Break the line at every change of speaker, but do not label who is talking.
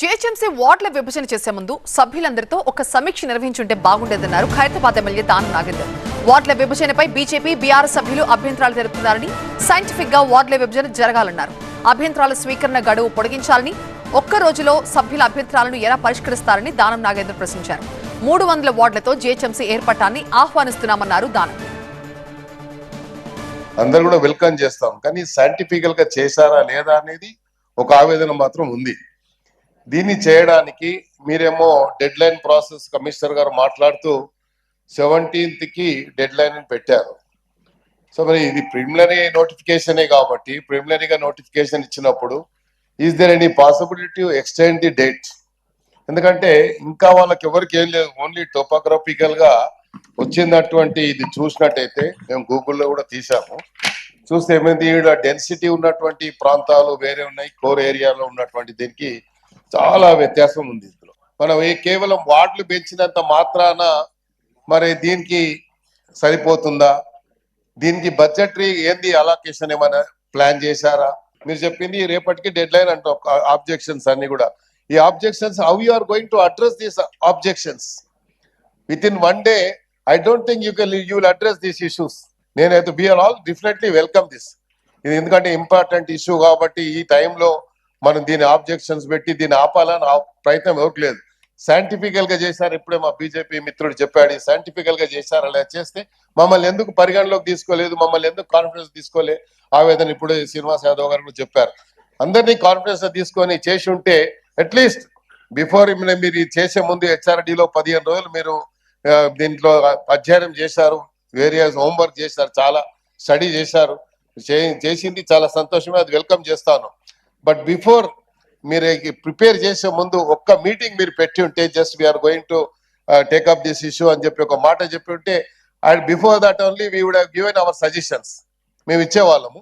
GHMC వార్డుల విభజన చేసే ముందు సభ్యులందరితో ఒక సమీక్ష నిర్వహించుంటే బాగుండేదన్నారు ఖైరతాబాద్ ఎమ్మెల్యే దానం నాగేందర్. వార్డుల విభజనపై బీజేపీ బీఆర్ సభ్యులు అభ్యంతరాలు తెలుపుతున్నారని సైంటిఫిక్గా వార్డుల విభజన జరగాలన్నారు. అభ్యంతరాల స్వీకరణ గడువు పొడిగించాలని ఒక్క రోజులో సభ్యుల అభ్యంతరాలను ఎలా పరిష్కరిస్తారని దానం నాగేందర్ ప్రశ్నించారు. మూడు వందల వార్డులతో జీహెచ్ఎంసీ ఏర్పడటాన్ని ఆహ్వానిస్తున్నామన్నారు దానం.
అందరు కూడా వెల్కమ్ చేస్తాం. కానీ సైంటిఫికల్గా చేశారా లేదా అనేది ఒక ఆవేదన మాత్రం ఉంది. దీన్ని చేయడానికి మీరేమో డెడ్ లైన్ ప్రాసెస్ కమిషనర్ గారు మాట్లాడుతూ సెవెంటీన్త్కి డెడ్ లైన్ పెట్టారు. సో మరి ఇది ప్రిలిమినరీ నోటిఫికేషనే కాబట్టి ప్రిలిమినరీగా నోటిఫికేషన్ ఇచ్చినప్పుడు is there any possibility to extend the date ఎందుకంటే ఇంకా వాళ్ళకి ఎవరికి ఏం లేదు ఓన్లీ టోపోగ్రఫికల్గా వచ్చినటువంటి ఇది చూసినట్టయితే మేము గూగుల్లో కూడా తీసాము చూస్తే ఏమైంది? డెన్సిటీ ఉన్నటువంటి ప్రాంతాలు వేరే ఉన్నాయి కోర్ ఏరియాలో ఉన్నటువంటి దీనికి చాలా వ్యత్యాసం ఉంది ఇందులో. మనం ఏ కేవలం వార్డులు పెంచినంత మాత్రాన మరి దీనికి సరిపోతుందా? దీనికి బడ్జెటరీ ఏంది అలాకేషన్ ఏమైనా ప్లాన్ చేశారా? మీరు చెప్పింది రేపటికి డెడ్ లైన్ అంటాం ఆబ్జెక్షన్స్ అన్ని కూడా. ఈ objections how you are going to address these objections within one day I don't think you can you will address these issues నేనైతే we are all definitely welcome this ఇది ఎందుకంటే important issue కాబట్టి ఈ టైంలో మనం దీని ఆబ్జెక్షన్స్ పెట్టి దీన్ని ఆపాలని ఆ ప్రయత్నం ఎవరికి లేదు. సైంటిఫికల్గా చేశారు. ఇప్పుడే మా బీజేపీ మిత్రుడు చెప్పాడు సైంటిఫికల్గా చేశారు అలా చేస్తే మమ్మల్ని ఎందుకు పరిగణలోకి తీసుకోలేదు? మమ్మల్ని ఎందుకు కాన్ఫిడెన్స్ తీసుకోలే? ఆవేదన ఇప్పుడు శ్రీనివాస్ యాదవ్ గారు కూడా చెప్పారు. అందరినీ కాన్ఫిడెన్స్ తీసుకొని చేసి ఉంటే అట్లీస్ట్ బిఫోర్ మీరు చేసే ముందు HRD లో పదిహేను రోజులు మీరు దీంట్లో అధ్యయనం చేశారు. వేరియస్ హోంవర్క్ చేశారు. చాలా స్టడీ చేశారు. చే- చేసింది చాలా సంతోషమే. అది వెల్కమ్ చేస్తాను. బట్ బిఫోర్ మీరు ప్రిపేర్ చేసే ముందు ఒక్క మీటింగ్ మీరు పెట్టి ఉంటే just we are going to take up this issue అని చెప్పి ఒక మాట చెప్పి ఉంటే and before that only we would given our suggestions మేము ఇచ్చేవాళ్ళము.